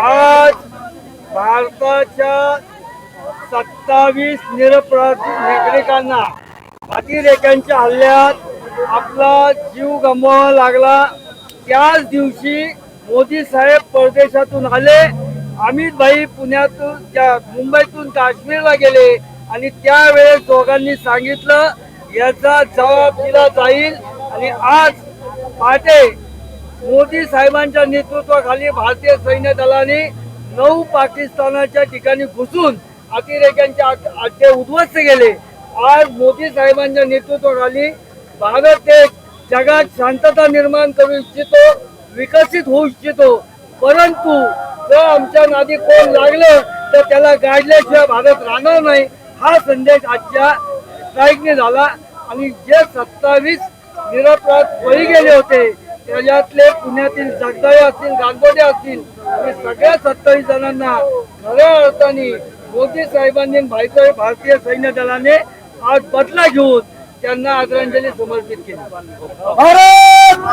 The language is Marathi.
आज भारताच्या सत्तावीस निरपराध नागरिकांना अतिरेक्यांच्या हल्ल्यात आपला जीव गमवावा लागला. त्याच दिवशी मोदी साहेब परदेशातून आले. अमित भाई पुण्यातून त्या मुंबईतून काश्मीरला गेले. आणि त्यावेळेस दोघांनी सांगितलं याचा जबाब दिला जाईल. आणि आज पहाटे मोदी साहेबांच्या नेतृत्वाखाली भारतीय सैन्य दलाने नऊ पाकिस्तानाच्या ठिकाणी घुसून अतिरेक्यांचे अड्डे उद्ध्वस्त केले. आज मोदी साहेबांच्या नेतृत्वाखाली भारत देश जगात शांतता निर्माण करू इच्छितो विकसित होऊ इच्छितो. परंतु जर आमच्या नादी कोण लागलं तर त्याला गाडल्याशिवाय भारत राहणार नाही. हा संदेश आजच्या स्ट्राईकने झाला. आणि जे सत्तावीस निरपराध बळी गेले होते त्याच्यातले पुण्यातील जगदाळे असतील गांगोडे असतील आणि सगळ्या सत्तावीस जणांना खऱ्या अर्थाने मोदी साहेबांनी भारतीय सैन्य दलाने आज बदला घेऊन त्यांना आदरांजली समर्पित केली. भारत